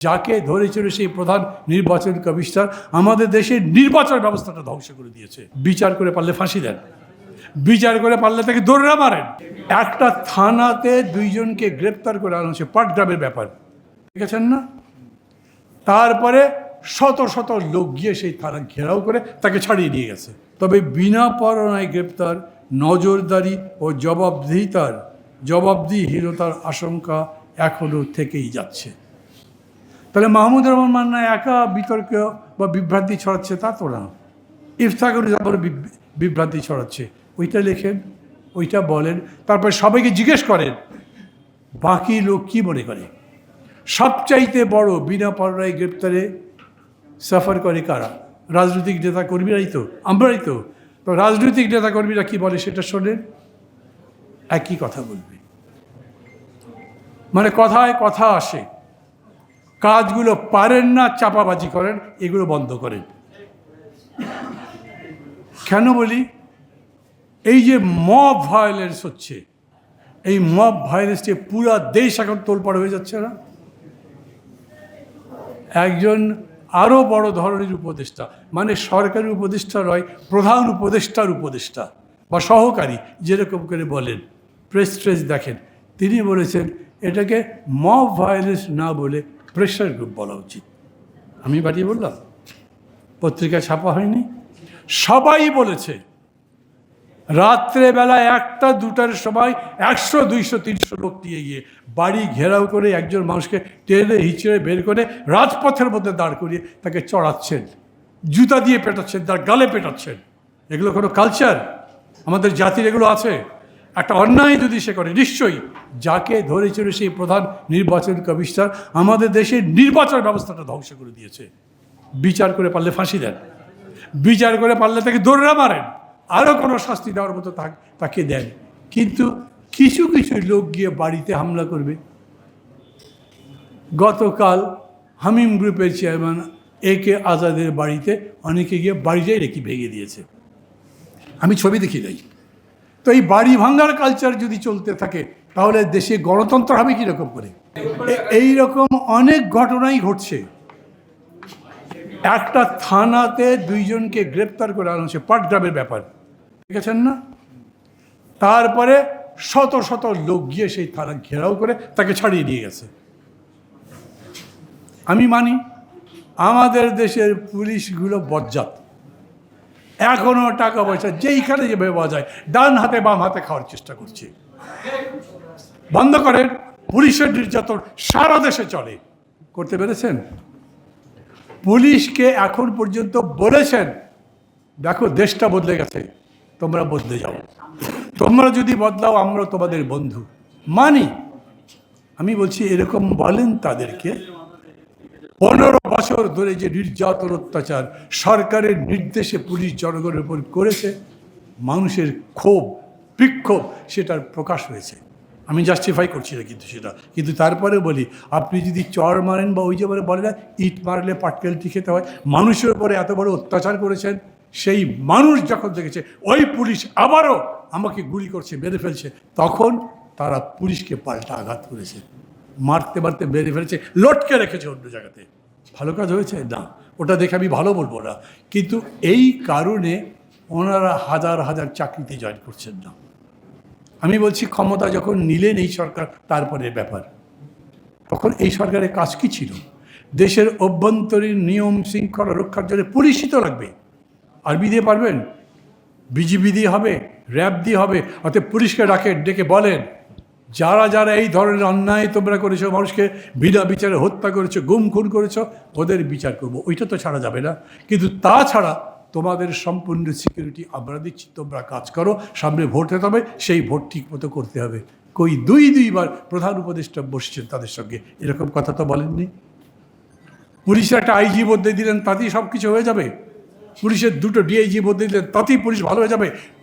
যাকে ধরেছিল সেই প্রধান নির্বাচন কমিশনার, আমাদের দেশের নির্বাচন ব্যবস্থাটা ধ্বংস করে দিয়েছে। বিচার করে পারলে ফাঁসি দেন। বিচার করে পারলে তাকে দৌড়া মারেন। একটা থানাতে দুইজনকে গ্রেপ্তার করে আনা হচ্ছে পাটগ্রামের ব্যাপার। ঠিক আছেন না? তারপরে শত শত লোক গিয়ে সেই থানা ঘেরাও করে তাকে ছাড়িয়ে নিয়ে গেছে। তবে বিনা পরনায় গ্রেপ্তার, নজরদারি ও জবাবদিহিতার জবাবদিহিরতার আশঙ্কা এখনও থেকেই যাচ্ছে। তাহলে মাহমুদ রহমান মান্না একা বিতর্ক বা বিভ্রান্তি ছড়াচ্ছে তা তো না। ইফতাকুর জাফর বিভ- বিভ্রান্তি ছড়াচ্ছে। ওইটা লেখেন, ওইটা বলেন, তারপরে সবাইকে জিজ্ঞেস করেন, বাকি লোক কি মনে করে? সবচাইতে বড় বিনা পরনায় গ্রেপ্তারে সাফার করে কারা? রাজনৈতিক নেতা কর্মীরাই তো, আমরাই তো। তো রাজনৈতিক নেতা কর্মীরা কি বলে সেটা শোনেন, একই কথা বলবে। মানে কথায় কথা আসে। কাজগুলো পারেন না, চাপাবাজি করেন, এগুলো বন্ধ করেন। কেন বলি? এই যে মব ভায়োলেন্স হচ্ছে, এই মব ভায়োলেন্সে পুরা দেশ এখন তোলপাড় হয়ে যাচ্ছে না? একজন আরও বড় ধরনের উপদেষ্টা মানে সরকারি উপদেষ্টা নয়, প্রধান উপদেষ্টার উপদেষ্টা বা সহকারী, যেরকম করে বলেন প্রেস ট্রেস দেখেন, তিনি বলেছেন, এটাকে মব ভায়োলেন্স না বলে প্রেশার গ্রুপ বলা উচিত। আমি বাড়িয়ে বললাম পত্রিকায় ছাপা হয়নি। সবাই বলেছে রাত্রেবেলা একটা, দুটার সময় একশো, দুইশো, তিনশো লোক দিয়ে গিয়ে বাড়ি ঘেরাও করে একজন মানুষকে টেনে হিচড়ে বের করে রাজপথের মধ্যে দাঁড় করিয়ে তাকে চড়াচ্ছেন। জুতা দিয়ে পেটাচ্ছেন, তার গালে পেটাচ্ছেন। এগুলো কোনো কালচার আমাদের জাতির এগুলো আছে? একটা অন্যায় যদি সে করে, নিশ্চয়ই। যাকে ধরেছিল সেই প্রধান নির্বাচন কমিশনার, আমাদের দেশের নির্বাচন ব্যবস্থাটা ধ্বংস করে দিয়েছে। বিচার করে পারলে ফাঁসি দেন। বিচার করে পারলে তাকে দৌড়া মারেন। আরও কোনো শাস্তি দেওয়ার মতো তাক- দেন। কিন্তু কিছু কিছু লোক গিয়ে বাড়িতে হামলা করবে। গতকাল হামিম গ্রুপের চেয়ারম্যান এ কে আজাদের বাড়িতে অনেকে গিয়ে বাড়িটাই রেখে ভেঙে দিয়েছে। আমি ছবি দেখি নাই। তো এই বাড়ি ভাঙ্গার কালচার যদি চলতে থাকে, তাহলে দেশে গণতন্ত্র হবে কীরকম করে? এই রকম অনেক ঘটনাই ঘটছে। একটা থানাতে দুইজনকে গ্রেপ্তার করে আনা হচ্ছে পাটগ্রামের ব্যাপার। দেখেছেন না? তারপরে শত শত লোক গিয়ে সেই থানা ঘেরাও করে তাকে ছাড়িয়ে নিয়ে গেছে। আমি মানি, আমাদের দেশের পুলিশগুলো বজ্জাত। এখনও টাকা পয়সা যেইখানে যে পাওয়া যায়, ডান হাতে, বাম হাতে খাওয়ার চেষ্টা করছে। বন্ধ করেন, পুলিশের নির্যাতন সারা দেশে চলে। করতে পেরেছেন? পুলিশকে এখন পর্যন্ত বলেছেন, দেখো, দেশটা বদলে গেছে, তোমরা বদলে যাও। তোমরা যদি বদলাও, আমরা তোমাদের বন্ধু। মানি, আমি বলছি, এরকম বলেন তাদেরকে, পনেরো বছর ধরে যে নির্যাতন অত্যাচার সরকারের নির্দেশে পুলিশ জনগণের উপর করেছে, মানুষের ক্ষোভ, বিক্ষোভ সেটার প্রকাশ হয়েছে। আমি জাস্টিফাই করছি না কিন্তু সেটা। কিন্তু তারপরে বলি, আপনি যদি চর মারেন বা ওই যে বলে বলে না, ইট মারলে পাটকেলটি খেতে হয়, মানুষের উপরে এত বড় অত্যাচার করেছেন, সেই মানুষ যখন দেখেছে, ওই পুলিশ আবারও আমাকে গুলি করছে, মেরে ফেলছে, তখন তারা পুলিশকে পাল্টা আঘাত করেছে। মারতে মারতে মেরে ফেলেছে, লটকে রেখেছে অন্য জায়গাতে। ভালো কাজ হয়েছে? না, ওটা দেখে আমি ভালো বলব না। কিন্তু এই কারণে ওনারা হাজার হাজার চাকরিতে জয়েন করছেন না। আমি বলছি, ক্ষমতা যখন নিলেন এই সরকার, তারপরে ব্যাপার। তখন এই সরকারের কাজ কি ছিল? দেশের অভ্যন্তরীণ নিয়ম শৃঙ্খলা রক্ষার জন্য পুলিশই তো লাগবে। আরবি দিয়ে পারবেন? বিজিবি দিয়ে হবে? র্যাব দিয়ে হবে? অর্থাৎ পুলিশকে ডাকে, ডেকে বলেন। যারা যারা এই ধরনের অন্যায় তোমরা করেছ, মানুষকে বিনা বিচারে হত্যা করেছ, গুম খুন করেছ, ওদের বিচার করব। ওইটা তো ছাড়া যাবে না। কিন্তু তাছাড়া তোমাদের সম্পূর্ণ সিকিউরিটি আমরা দিচ্ছি। তোমরা কাজ করো, সামনে ভোট হতে হবে, সেই ভোট ঠিক মতো করতে হবে। কই দুই দুইবার প্রধান উপদেষ্টা বসছেন তাদের সঙ্গে। এরকম কথা তো বলেননি। পুলিশের একটা আইজি বদলে দিলেন, তাতেই সব কিছু হয়ে যাবে। পুলিশের দুটো ডিআইজি বদলে দিলেন, তাতেই পুলিশ ভালো হয়ে যাবে।